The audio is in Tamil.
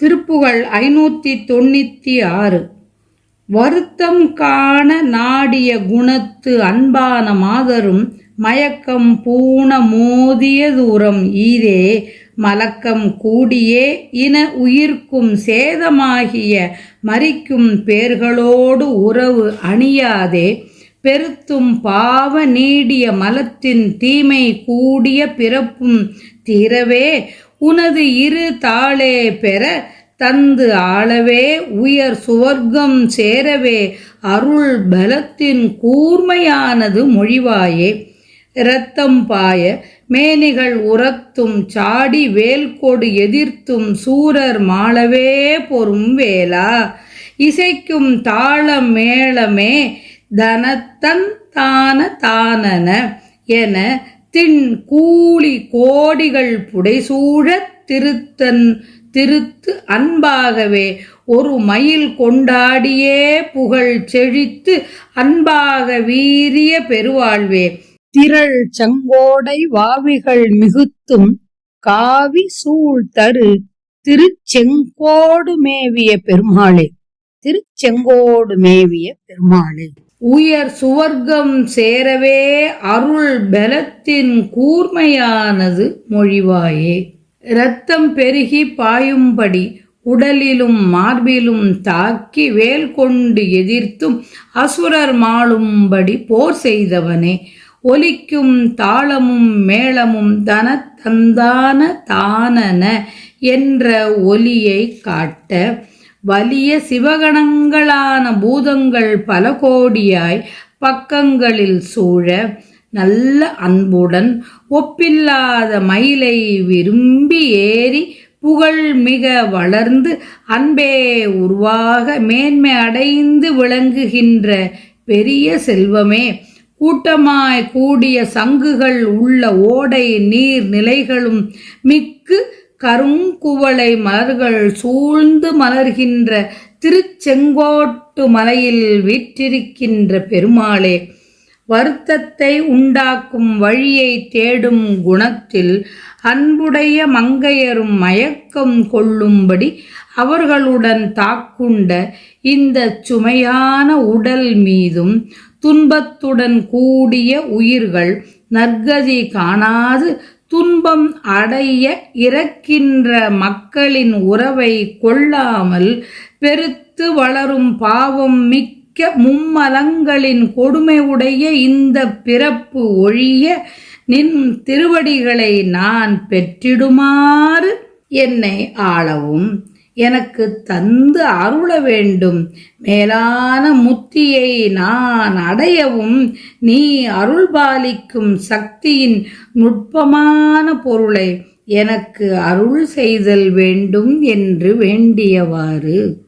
திருப்புகழ் ஐநூற்றி தொண்ணூற்றி ஆறு. வருத்தம் காண நாடிய குணத்து அன்பான மாதரும் மயக்கம் பூண மோதிய தூரம் ஈரே மலக்கம் கூடியே இன உயிர்க்கும் சேதமாகிய மறிக்கும் பேர்களோடு உறவு அணியாதே பெருத்தும் பாவ நீடிய மலத்தின் தீமை கூடிய பிறப்பும் தீரவே உனது இரு தாளே பெற தந்து ஆளவே உயர் சுவர்க்கம் சேரவே அருள் பலத்தின் கூர்மையானது மொழிவாயே. இரத்தம் பாய மேனிகள் உரத்தும் சாடி வேல்கோடு எதிர்த்தும் சூரர் மாளவே பொறும் வேலா இசைக்கும் தாள மேளமே தனத்தன் தான தானன என தின் கூலி கோடிகள் புடைசூழத் திருத்தன் திருத்து அன்பாகவே ஒரு மயில் கொண்டாடியே புகழ் செழித்து அன்பாக வீரிய பெருவாழ்வே. திரள் செங்கோடை வாவிகள் மிகுத்தும் காவி சூழ் தரு திருச்செங்கோடு மேவிய பெருமாளே திருச்செங்கோடு மேவிய பெருமாளே. உயர் சுவர்க்கம் சேரவே அருள் பலத்தின் கூர்மையானது மொழிவாயே. இரத்தம் பெருகி பாயும்படி உடலிலும் மார்பிலும் தாக்கி வேல் கொண்டு எதிர்த்தும் அசுரர் மாளும்படி போர் செய்தவனே. ஒலிக்கும் தாளமும் மேளமும் தனத்தந்தான தானன என்ற ஒலியை காட்ட வலிய சிவகணங்களான பூதங்கள் பல கோடியாய் பக்கங்களில் சூழ நல்ல அன்புடன் ஒப்பில்லாத மயிலை விரும்பி ஏறி புகழ் மிக வளர்ந்து அன்பே உருவாக மேன்மை அடைந்து விளங்குகின்ற பெரிய செல்வமே. கூட்டமாய் கூடிய சங்குகள் உள்ள ஓடை நீர் நிலைகளும் மிக்கு கருங்குவளை மலர்கள் சூழ்ந்து மலர்கின்ற திருச்செங்கோட்டு மலையில் வீற்றிருக்கின்ற பெருமாளே வருத்தத்தை உண்டாக்கும் வழியை தேடும் குணத்தில் அன்புடைய மங்கையரும் மயக்கம் கொள்ளும்படி அவர்களுடன் தாக்குண்ட இந்த சுமையான உடல் மீதும் துன்பத்துடன் கூடிய உயிர்கள் நற்கதி காணாது துன்பம் அடைய இறக்கின்ற மக்களின் உறவை கொள்ளாமல் பெருத்து வளரும் பாவம் மிக்க மும்மலங்களின் கொடுமையுடைய இந்த பிறப்பு ஒழிய நின் திருவடிகளை நான் பெற்றிடுமாறு என்னை ஆளவும். எனக்கு தந்து அருள வேண்டும். மேலான முத்தியை நான் அடையவும் நீ அருள்பாலிக்கும் சக்தியின் நுட்பமான பொருளை எனக்கு அருள் செய்தல் வேண்டும் என்று வேண்டியவாறு.